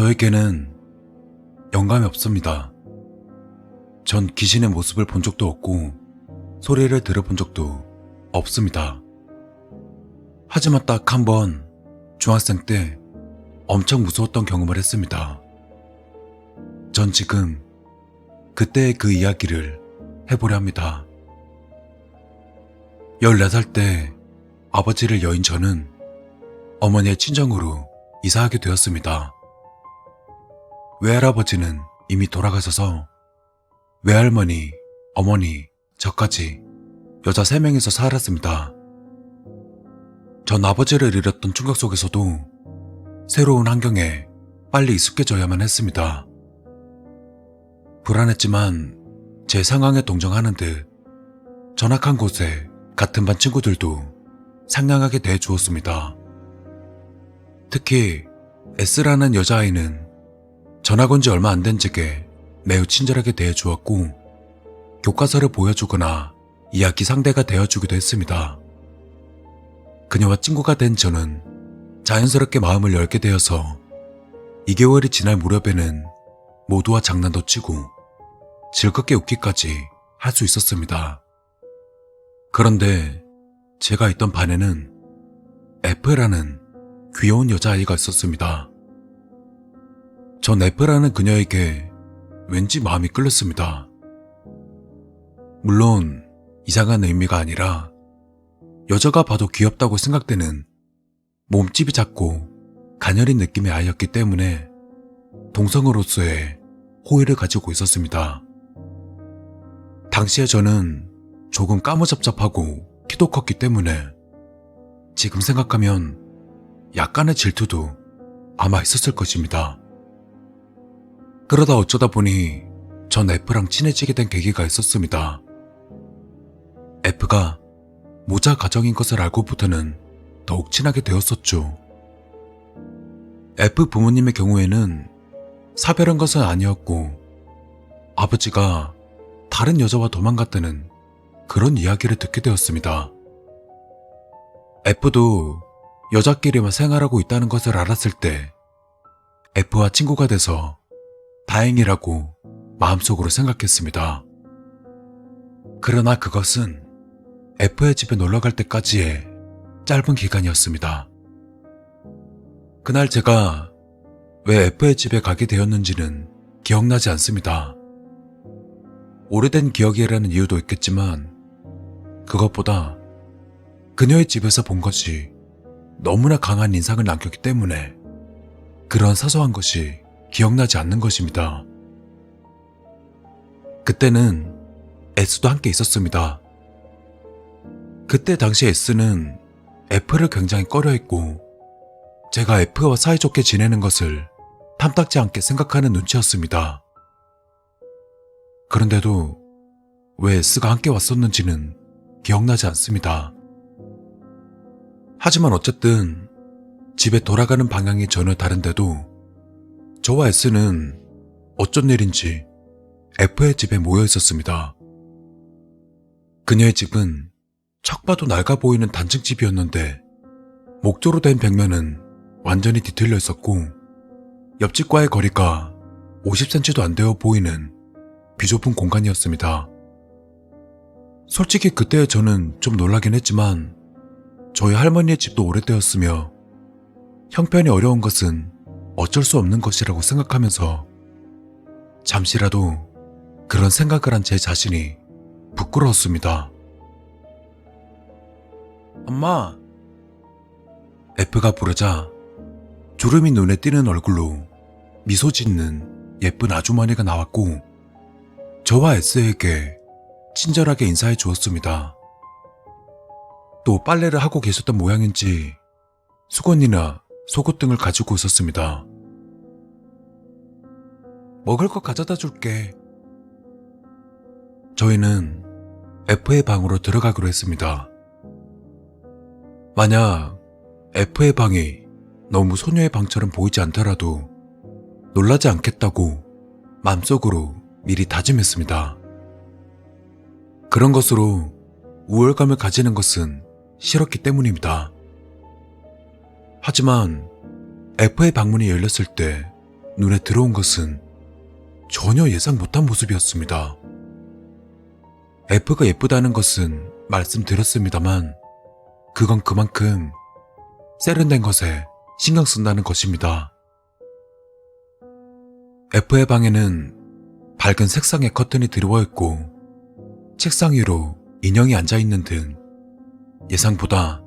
저에게는 영감이 없습니다. 전 귀신의 모습을 본 적도 없고 소리를 들어본 적도 없습니다. 하지만 딱 한 번 중학생 때 엄청 무서웠던 경험을 했습니다. 전 지금 그때의 그 이야기를 해보려 합니다. 14살 때 아버지를 여인 저는 어머니의 친정으로 이사하게 되었습니다. 외할아버지는 이미 돌아가셔서 외할머니, 어머니, 저까지 여자 3명이서 살았습니다. 전 아버지를 잃었던 충격 속에서도 새로운 환경에 빨리 익숙해져야만 했습니다. 불안했지만 제 상황에 동정하는 듯 전학한 곳에 같은 반 친구들도 상냥하게 대해 주었습니다. 특히 S라는 여자아이는 전학 온 지 얼마 안 된 제게 매우 친절하게 대해주었고 교과서를 보여주거나 이야기 상대가 되어주기도 했습니다. 그녀와 친구가 된 저는 자연스럽게 마음을 열게 되어서 2개월이 지날 무렵에는 모두와 장난도 치고 즐겁게 웃기까지 할 수 있었습니다. 그런데 제가 있던 반에는 F라는 귀여운 여자아이가 있었습니다. 전 F라는 그녀에게 왠지 마음이 끌렸습니다. 물론 이상한 의미가 아니라 여자가 봐도 귀엽다고 생각되는 몸집이 작고 가녀린 느낌의 아이였기 때문에 동성으로서의 호의를 가지고 있었습니다. 당시에 저는 조금 까무잡잡하고 키도 컸기 때문에 지금 생각하면 약간의 질투도 아마 있었을 것입니다. 그러다 어쩌다 보니 전 F랑 친해지게 된 계기가 있었습니다. F가 모자 가정인 것을 알고부터는 더욱 친하게 되었었죠. F 부모님의 경우에는 사별한 것은 아니었고 아버지가 다른 여자와 도망갔다는 그런 이야기를 듣게 되었습니다. F도 여자끼리만 생활하고 있다는 것을 알았을 때 F와 친구가 돼서 다행이라고 마음속으로 생각했습니다. 그러나 그것은 F의 집에 놀러 갈 때까지의 짧은 기간이었습니다. 그날 제가 왜 F의 집에 가게 되었는지는 기억나지 않습니다. 오래된 기억이라는 이유도 있겠지만 그것보다 그녀의 집에서 본 것이 너무나 강한 인상을 남겼기 때문에 그런 사소한 것이 기억나지 않는 것입니다. 그때는 S도 함께 있었습니다. 그때 당시 S는 F를 굉장히 꺼려했고 제가 F와 사이좋게 지내는 것을 탐탁지 않게 생각하는 눈치였습니다. 그런데도 왜 S가 함께 왔었는지는 기억나지 않습니다. 하지만 어쨌든 집에 돌아가는 방향이 전혀 다른데도 저와 S는 어쩐 일인지 F의 집에 모여 있었습니다. 그녀의 집은 척 봐도 낡아 보이는 단층 집이었는데 목조로 된 벽면은 완전히 뒤틀려 있었고 옆집과의 거리가 50cm도 안 되어 보이는 비좁은 공간이었습니다. 솔직히 그때 저는 좀 놀라긴 했지만 저희 할머니의 집도 오래되었으며 형편이 어려운 것은 어쩔 수 없는 것이라고 생각하면서 잠시라도 그런 생각을 한 제 자신이 부끄러웠습니다. 엄마! F가 부르자 주름이 눈에 띄는 얼굴로 미소 짓는 예쁜 아주머니가 나왔고 저와 S에게 친절하게 인사해 주었습니다. 또 빨래를 하고 계셨던 모양인지 수건이나 속옷 등을 가지고 있었습니다. 먹을 것 가져다 줄게. 저희는 F의 방으로 들어가기로 했습니다. 만약 F의 방이 너무 소녀의 방처럼 보이지 않더라도 놀라지 않겠다고 마음속으로 미리 다짐했습니다. 그런 것으로 우월감을 가지는 것은 싫었기 때문입니다. 하지만 F의 방문이 열렸을 때 눈에 들어온 것은 전혀 예상 못한 모습이었습니다. F가 예쁘다는 것은 말씀드렸습니다만 그건 그만큼 세련된 것에 신경 쓴다는 것입니다. F의 방에는 밝은 색상의 커튼이 드리워 있고 책상 위로 인형이 앉아 있는 등 예상보다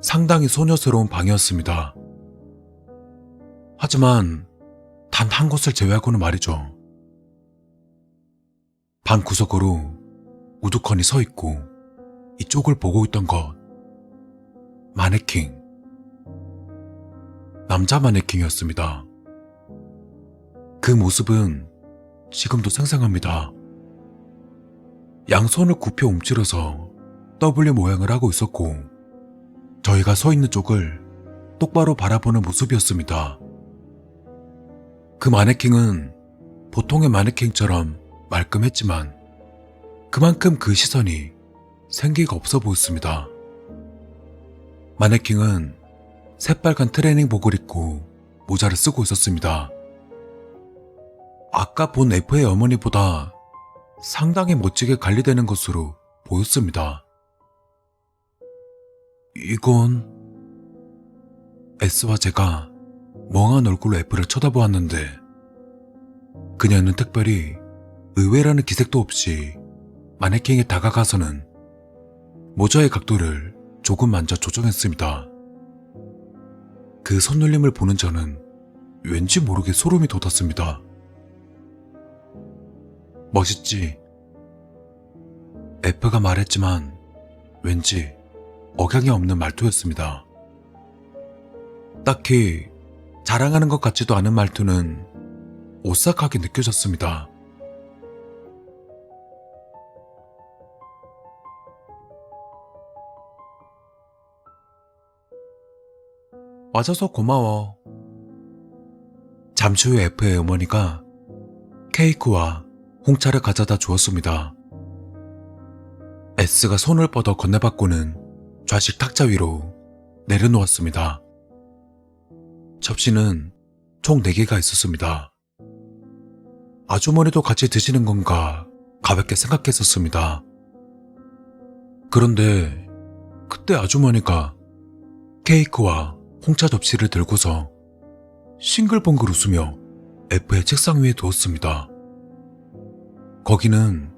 상당히 소녀스러운 방이었습니다. 하지만 단 한 곳을 제외하고는 말이죠. 방 구석으로 우두커니 서 있고 이쪽을 보고 있던 것. 마네킹. 남자 마네킹이었습니다. 그 모습은 지금도 생생합니다. 양손을 굽혀 움츠려서 W 모양을 하고 있었고, 저희가 서 있는 쪽을 똑바로 바라보는 모습이었습니다. 그 마네킹은 보통의 마네킹처럼 말끔했지만, 그만큼 그 시선이 생기가 없어 보였습니다. 마네킹은 새빨간 트레이닝복을 입고 모자를 쓰고 있었습니다. 아까 본 F의 어머니보다 상당히 멋지게 관리되는 것으로 보였습니다. 이건 S와 제가 멍한 얼굴로 F를 쳐다보았는데 그녀는 특별히 의외라는 기색도 없이 마네킹에 다가가서는 모자의 각도를 조금 만져 조정했습니다. 그 손놀림을 보는 저는 왠지 모르게 소름이 돋았습니다. 멋있지? F가 말했지만 왠지 억양이 없는 말투였습니다. 딱히 자랑하는 것 같지도 않은 말투는 오싹하게 느껴졌습니다. 와줘서 고마워. 잠시 후 F의 어머니가 케이크와 홍차를 가져다 주었습니다. S가 손을 뻗어 건네받고는 좌식 탁자 위로 내려놓았습니다. 접시는 총 4개가 있었습니다. 아주머니도 같이 드시는 건가 가볍게 생각했었습니다. 그런데 그때 아주머니가 케이크와 홍차 접시를 들고서 싱글벙글 웃으며 F의 책상 위에 두었습니다. 거기는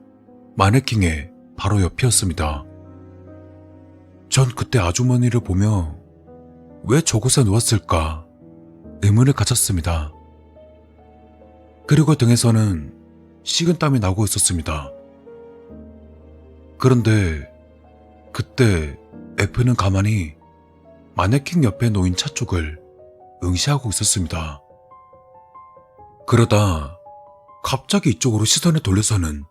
마네킹의 바로 옆이었습니다. 전 그때 아주머니를 보며 왜 저곳에 누웠을까 의문을 가졌습니다. 그리고 등에서는 식은땀이 나고 있었습니다. 그런데 그때 F는 가만히 마네킹 옆에 놓인 차 쪽을 응시하고 있었습니다. 그러다 갑자기 이쪽으로 시선을 돌려서는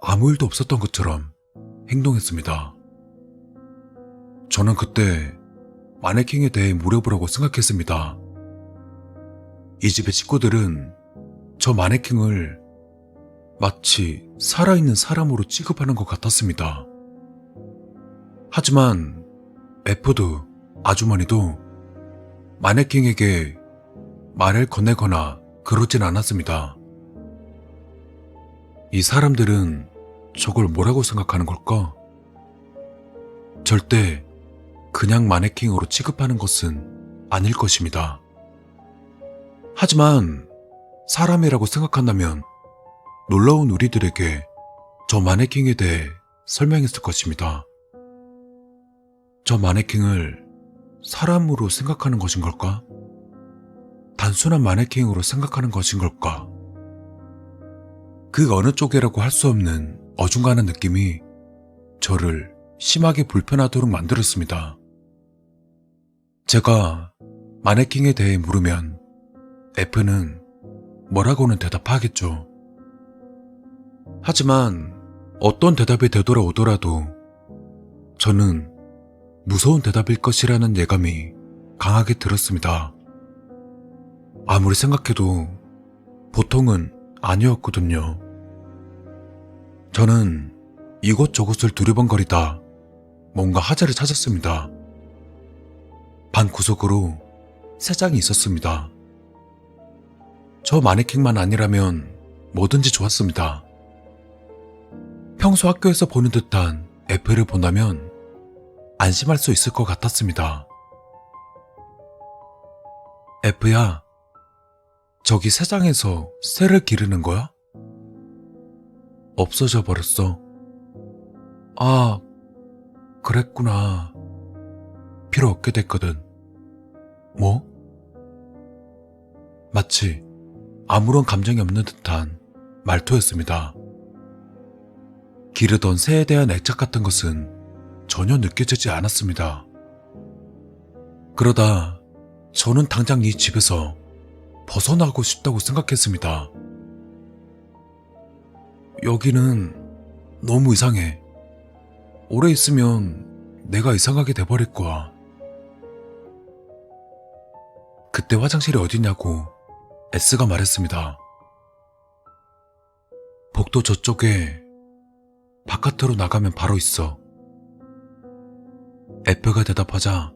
아무 일도 없었던 것처럼 행동했습니다. 저는 그때 마네킹에 대해 물어보라고 생각했습니다. 이 집의 식구들은 저 마네킹을 마치 살아있는 사람으로 취급하는 것 같았습니다. 하지만 F도 아주머니도 마네킹에게 말을 건네거나 그러진 않았습니다. 이 사람들은 저걸 뭐라고 생각하는 걸까? 절대 그냥 마네킹으로 취급하는 것은 아닐 것입니다. 하지만 사람이라고 생각한다면 놀라운 우리들에게 저 마네킹에 대해 설명했을 것입니다. 저 마네킹을 사람으로 생각하는 것인 걸까? 단순한 마네킹으로 생각하는 것인 걸까? 그 어느 쪽이라고 할 수 없는 어중간한 느낌이 저를 심하게 불편하도록 만들었습니다. 제가 마네킹에 대해 물으면 F는 뭐라고는 대답하겠죠. 하지만 어떤 대답이 되돌아오더라도 저는 무서운 대답일 것이라는 예감이 강하게 들었습니다. 아무리 생각해도 보통은 아니었거든요. 저는 이곳저곳을 두리번거리다 뭔가 하자를 찾았습니다. 반 구석으로 세 장이 있었습니다. 저 마네킹만 아니라면 뭐든지 좋았습니다. 평소 학교에서 보는 듯한 F를 본다면 안심할 수 있을 것 같았습니다. F야, 저기 세상에서 새를 기르는 거야? 없어져 버렸어. 아, 그랬구나. 필요 없게 됐거든. 뭐? 마치 아무런 감정이 없는 듯한 말투였습니다. 기르던 새에 대한 애착 같은 것은 전혀 느껴지지 않았습니다. 그러다 저는 당장 이 집에서 벗어나고 싶다고 생각했습니다. 여기는 너무 이상해. 오래 있으면 내가 이상하게 돼버릴 거야. 그때 화장실이 어디냐고 S가 말했습니다. 복도 저쪽에 바깥으로 나가면 바로 있어. F가 대답하자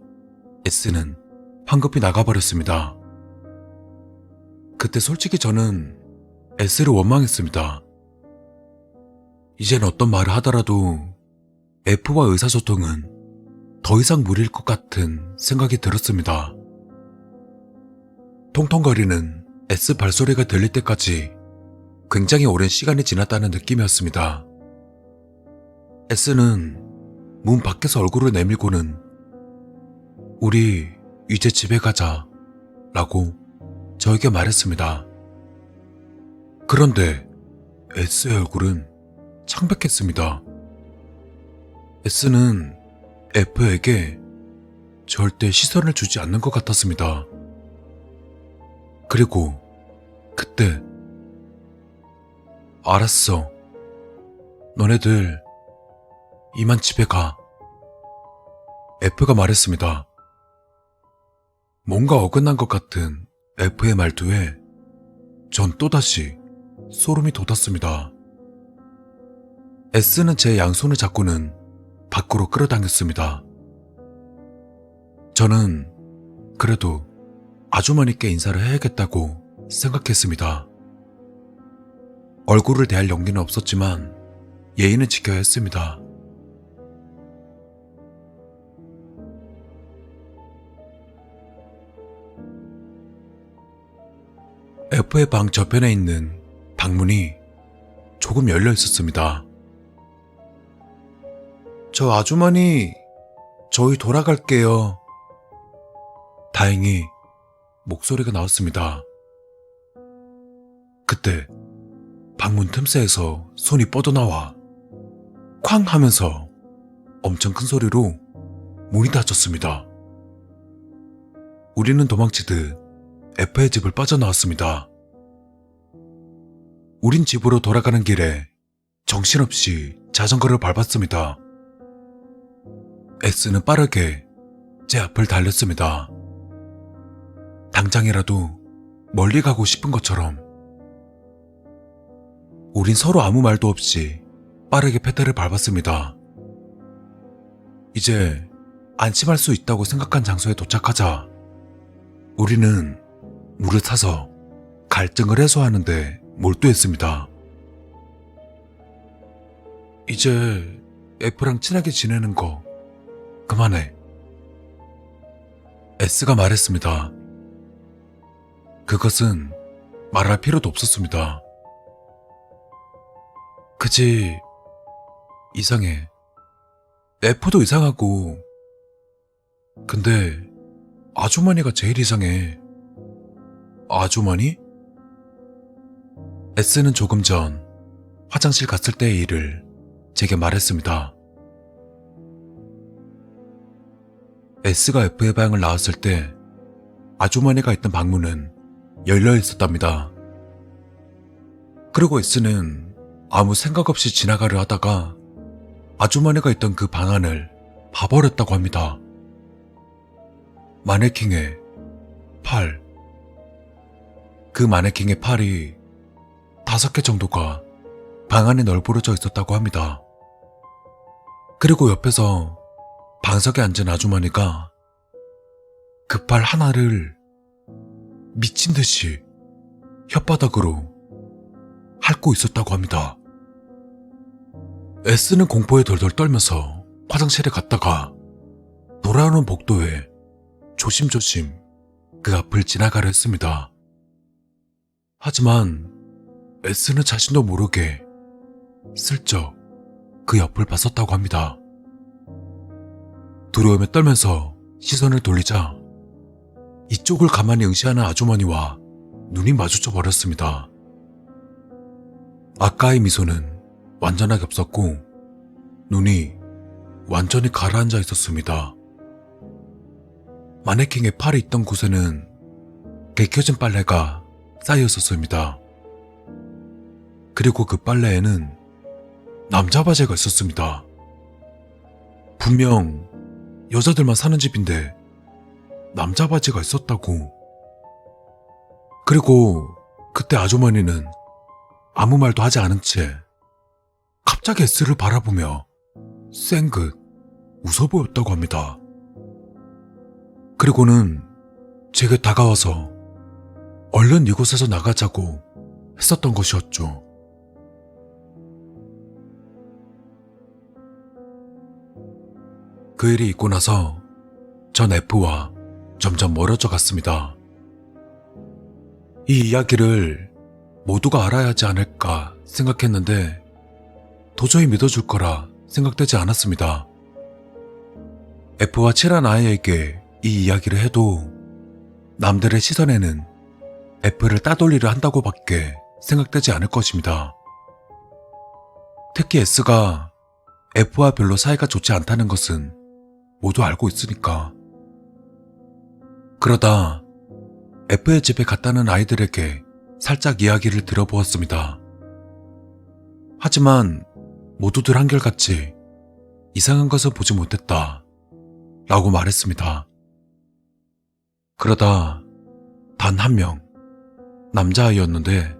S는 황급히 나가버렸습니다. 그때 솔직히 저는 S를 원망했습니다. 이젠 어떤 말을 하더라도 F와 의사소통은 더 이상 무리일 것 같은 생각이 들었습니다. 통통거리는 S 발소리가 들릴 때까지 굉장히 오랜 시간이 지났다는 느낌이었습니다. S는 문 밖에서 얼굴을 내밀고는 우리 이제 집에 가자 라고 저에게 말했습니다. 그런데 S의 얼굴은 창백했습니다. S는 F에게 절대 시선을 주지 않는 것 같았습니다. 그리고 그때 알았어. 너네들 이만 집에 가. F가 말했습니다. 뭔가 어긋난 것 같은 F의 말투에 전 또다시 소름이 돋았습니다. S는 제 양손을 잡고는 밖으로 끌어당겼습니다. 저는 그래도 아주머니께 인사를 해야겠다고 생각했습니다. 얼굴을 대할 용기는 없었지만 예의는 지켜야 했습니다. F의 방 저편에 있는 방문이 조금 열려 있었습니다. 저 아주머니, 저희 돌아갈게요. 다행히 목소리가 나왔습니다. 그때 방문 틈새에서 손이 뻗어나와 쾅 하면서 엄청 큰 소리로 문이 닫혔습니다. 우리는 도망치듯 F의 집을 빠져나왔습니다. 우린 집으로 돌아가는 길에 정신없이 자전거를 밟았습니다. S는 빠르게 제 앞을 달렸습니다. 당장이라도 멀리 가고 싶은 것처럼. 우린 서로 아무 말도 없이 빠르게 페달을 밟았습니다. 이제 안심할 수 있다고 생각한 장소에 도착하자 우리는 물을 타서 갈증을 해소하는데 몰두했습니다. 이제 F랑 친하게 지내는 거 그만해. S가 말했습니다. 그것은 말할 필요도 없었습니다. 그지, 이상해. F도 이상하고, 근데 아주머니가 제일 이상해. 아주머니? S는 조금 전 화장실 갔을 때의 일을 제게 말했습니다. S가 F의 방을 나왔을 때 아주머니가 있던 방문은 열려 있었답니다. 그리고 S는 아무 생각 없이 지나가려 하다가 아주머니가 있던 그 방 안을 봐버렸다고 합니다. 마네킹의 팔. 그 마네킹의 팔이 다섯 개 정도가 방 안에 널브러져 있었다고 합니다. 그리고 옆에서 방석에 앉은 아주머니가 그 팔 하나를 미친 듯이 혓바닥으로 핥고 있었다고 합니다. S는 공포에 덜덜 떨면서 화장실에 갔다가 돌아오는 복도에 조심조심 그 앞을 지나가려 했습니다. 하지만 S는 자신도 모르게 슬쩍 그 옆을 봤었다고 합니다. 두려움에 떨면서 시선을 돌리자 이쪽을 가만히 응시하는 아주머니와 눈이 마주쳐 버렸습니다. 아까의 미소는 완전하게 없었고 눈이 완전히 가라앉아 있었습니다. 마네킹의 팔이 있던 곳에는 개켜진 빨래가 쌓여 있었습니다. 그리고 그 빨래에는 남자 바지가 있었습니다. 분명 여자들만 사는 집인데 남자 바지가 있었다고. 그리고 그때 아주머니는 아무 말도 하지 않은 채 갑자기 S를 바라보며 쌩긋 웃어 보였다고 합니다. 그리고는 제게 다가와서 얼른 이곳에서 나가자고 했었던 것이었죠. 그 일이 있고 나서 전 F와 점점 멀어져 갔습니다. 이 이야기를 모두가 알아야 하지 않을까 생각했는데 도저히 믿어줄 거라 생각되지 않았습니다. F와 친한 아이에게 이 이야기를 해도 남들의 시선에는 F를 따돌리려 한다고 밖에 생각되지 않을 것입니다. 특히 S가 F와 별로 사이가 좋지 않다는 것은 모두 알고 있으니까. 그러다 F의 집에 갔다는 아이들에게 살짝 이야기를 들어보았습니다. 하지만 모두들 한결같이 이상한 것을 보지 못했다. 라고 말했습니다. 그러다 단 한 명, 남자아이였는데,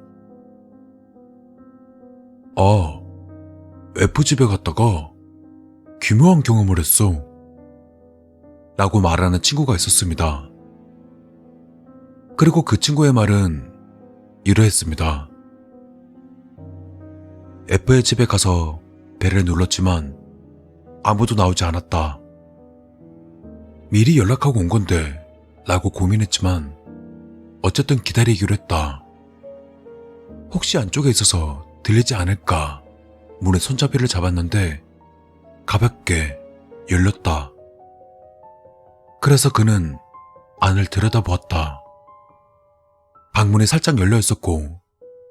어, F집에 갔다가 기묘한 경험을 했어. 라고 말하는 친구가 있었습니다. 그리고 그 친구의 말은 이러했습니다. F의 집에 가서 배를 눌렀지만 아무도 나오지 않았다. 미리 연락하고 온 건데 라고 고민했지만 어쨌든 기다리기로 했다. 혹시 안쪽에 있어서 들리지 않을까 문에 손잡이를 잡았는데 가볍게 열렸다. 그래서 그는 안을 들여다보았다. 방문이 살짝 열려 있었고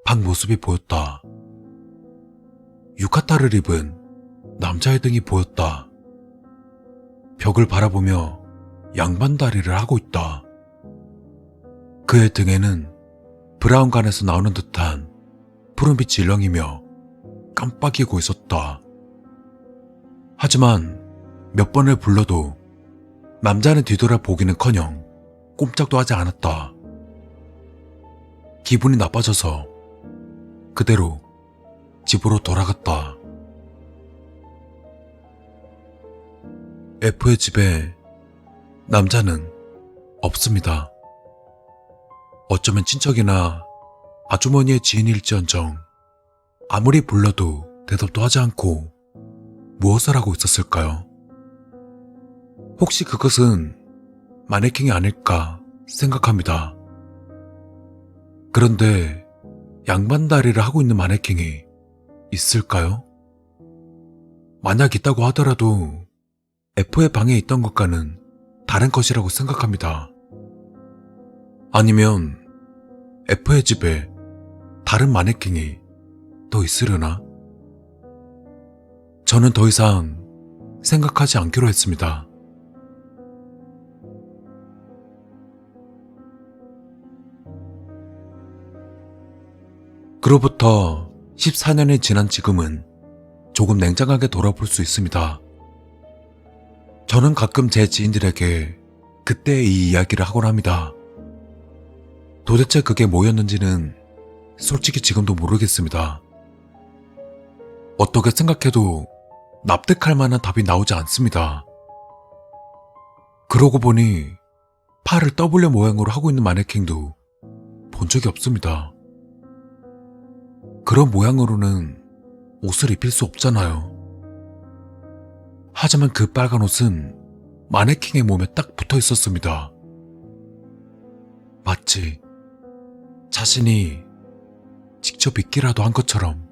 방 모습이 보였다. 유카타를 입은 남자의 등이 보였다. 벽을 바라보며 양반 다리를 하고 있다. 그의 등에는 브라운관에서 나오는 듯한 푸른빛이 일렁이며 깜빡이고 있었다. 하지만 몇 번을 불러도 남자는 뒤돌아 보기는커녕 꼼짝도 하지 않았다. 기분이 나빠져서 그대로 집으로 돌아갔다. F의 집에 남자는 없습니다. 어쩌면 친척이나 아주머니의 지인일지언정 아무리 불러도 대답도 하지 않고 무엇을 하고 있었을까요? 혹시 그것은 마네킹이 아닐까 생각합니다. 그런데 양반다리를 하고 있는 마네킹이 있을까요? 만약 있다고 하더라도 F의 방에 있던 것과는 다른 것이라고 생각합니다. 아니면 F의 집에 다른 마네킹이 더 있으려나? 저는 더 이상 생각하지 않기로 했습니다. 그로부터 14년이 지난 지금은 조금 냉정하게 돌아볼 수 있습니다. 저는 가끔 제 지인들에게 그때의 이 이야기를 하곤 합니다. 도대체 그게 뭐였는지는 솔직히 지금도 모르겠습니다. 어떻게 생각해도 납득할 만한 답이 나오지 않습니다. 그러고 보니 팔을 W 모양으로 하고 있는 마네킹도 본 적이 없습니다. 그런 모양으로는 옷을 입힐 수 없잖아요. 하지만 그 빨간 옷은 마네킹의 몸에 딱 붙어 있었습니다. 마치 자신이 직접 있기라도 한 것처럼